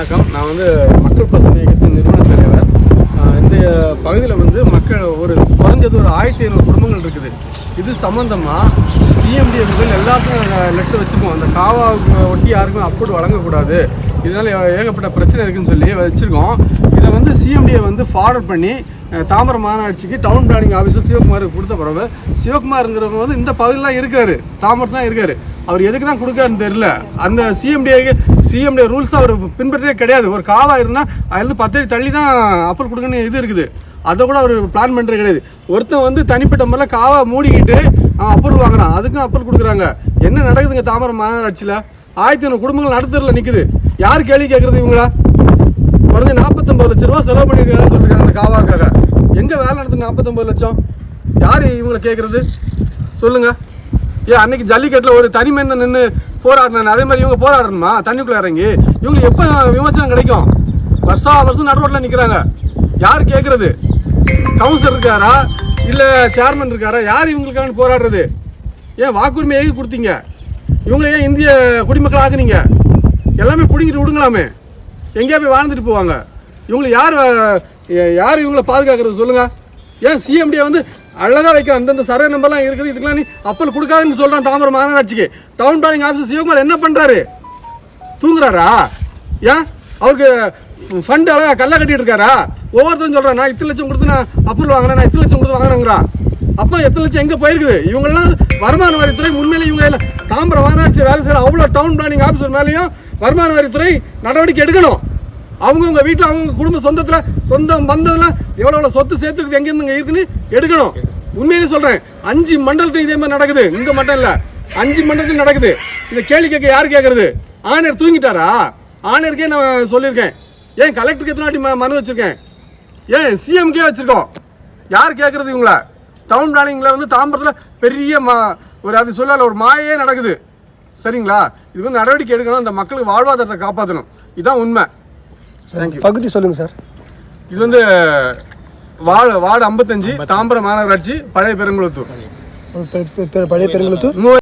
வணக்கம். நான் வந்து மக்கள் பசுமை இயக்கத்தின் நிறுவன தலைவர். இந்த பகுதியில் வந்து மக்கள் ஒரு குறைஞ்சது ஒரு ஆயிரத்தி ஐநூறு குடும்பங்கள் இருக்குது. இது சம்மந்தமாக சிஎம்டி முதல் எல்லாத்துக்கும் லெட்டர் வச்சுருக்கோம் அந்த காவா ஒட்டி யாருக்கும் அப்ரூவ் வழங்கக்கூடாது. இதனால் ஏகப்பட்ட பிரச்சனை இருக்குன்னு சொல்லி வச்சுருக்கோம். இதை வந்து சிஎம்டியை வந்து ஃபார்வர்ட் பண்ணி அஹ், தாம்பரம் டவுன் பிளானிங் ஆஃபீஸர் சிவகுமாருக்கு கொடுத்த பிறகு சிவகுமாருங்கிறவங்க வந்து இந்த பகுதியில் தான் இருக்காரு. தாம்பரம் தான் இருக்காரு. அவர் எதுக்கு தான் கொடுக்காருன்னு தெரில அந்த சிஎம்டிஏக்கு சிஎம்டைய ரூல்ஸ் அவர் பின்பற்றவே கிடையாது. ஒரு காவா இருந்தால் அதுலேருந்து பத்தடி தள்ளி தான் அப்பல் கொடுக்கணும் இது இருக்குது. அதை கூட அவர் பிளான் பண்ணுறது கிடையாது. ஒருத்தன் வந்து தனிப்பட்ட முறையில் காவா மூடிக்கிட்டு அப்பல் வாங்குறான். அதுக்கும் அப்பல் கொடுக்குறாங்க. என்ன நடக்குதுங்க தாம்பரம் மாநகராட்சியில்? ஆயிரத்தி ஐநூறு குடும்பங்கள் நடுத்தரில் நிற்குது யார் கேள்வி கேட்குறது இவங்களா? குறைஞ்ச நாற்பத்தொம்பது லட்ச ரூபா செலவு பண்ணியிருக்காங்க சொல்லியிருக்காங்க அந்த காவாக்காக எங்கே வேலை நடத்துது நாற்பத்தொம்பது லட்சம்? யார் இவங்களை கேட்குறது? சொல்லுங்கள் ஏன் அன்னைக்கு ஜல்லிக்கட்டில் ஒரு தனிமையில நின்று போராடினாங்க அதே மாதிரி இவங்க போராடணுமா? தண்ணிக்குள்ளே இறங்கி. இவங்களுக்கு எப்போ விமர்சனம் கிடைக்கும்? வருஷா வருஷம் நடுரோட்டில் நிற்கிறாங்க யார் கேட்குறது கவுன்சிலர் இருக்காரா? இல்லை சேர்மன் இருக்காரா? யார் இவங்களுக்கான போராடுறது? ஏன் வாக்குரிமை ஏகி கொடுத்தீங்க? இவங்களை ஏன் இந்திய குடிமக்கள் ஆகுனீங்க எல்லாமே பிடிங்கிட்டு விடுங்களாமே. எங்கேயா போய் வாழ்ந்துட்டு போவாங்க? இவங்களை யார் யார் இவங்களை பாதுகாக்கிறது சொல்லுங்கள் ஏன் சிஎம்டியை வந்து அழகாக வைக்க அந்தந்த சர்வே நம்பர்லாம் இருக்குது. இதுக்கெல்லாம் நீ அப்பல் கொடுக்காதுன்னு சொல்கிறான் தாம்பரம் மாநகராட்சிக்கு. டவுன் பிளானிங் ஆஃபீஸர் சிவகுமார் என்ன பண்ணுறாரு தூங்குறாரா? ஏன் அவருக்கு ஃபண்ட் அழகா கல்லாக கட்டிட்டு இருக்காரா ஒவ்வொருத்தரும் சொல்கிறேன் நான் இத்தனை லட்சம் கொடுத்து நான் அப்ரூவல் வாங்கினேன் நான் இத்தனை லட்சம் கொடுத்து வாங்கினேங்கிறான் அப்போ எத்தனை லட்சம் எங்கே போயிருக்குது? இவங்கெல்லாம் வருமான வரித்துறை உண்மையிலே இவங்க இல்லை தாம்பரம் மாநகராட்சி வேலை செய்கிற அவ்வளோ டவுன் பிளானிங் ஆஃபீஸர் மேலேயும் வருமான வரித்துறை நடவடிக்கை எடுக்கணும். அவங்கவுங்க வீட்டில் அவங்க குடும்ப சொந்தத்தில் சொந்தம் வந்ததுலாம் எவ்வளோ எவ்வளோ சொத்து சேர்த்துருக்கு எங்கேருந்து இருக்குன்னு எடுக்கணும். உண்மையிலே சொல்கிறேன் அஞ்சு மண்டலத்தில் இதே மாதிரி நடக்குது. இங்கே மட்டும் இல்லை அஞ்சு மண்டலத்தில் நடக்குது. இதை கேள்வி கேட்க யார் கேட்கறது? ஆணையர் தூங்கிட்டாரா? ஆணையருக்கே நான் சொல்லியிருக்கேன். ஏன் கலெக்டருக்கு எத்தனை வாட்டி மனு வச்சுருக்கேன்? ஏன் சிஎம்கே வச்சுருக்கோம். யார் கேட்குறது இவங்கள? டவுன் பிளானிங்கில் வந்து தாம்பரத்தில் பெரிய மா ஒரு அது சொல்லல ஒரு மாயே நடக்குது. சரிங்களா? இது வந்து நடவடிக்கை எடுக்கணும். அந்த மக்களுக்கு வாழ்வாதாரத்தை காப்பாற்றணும் இதுதான் உண்மை. தேங்க்யூ பகுதி சொல்லுங்க சார் இது வந்து வார்டு வார்டு ஐம்பத்தஞ்சு தாம்பரம் மாநகராட்சி பழைய பெருங்குளத்தூர். பழைய பெருங்குளத்தூர்?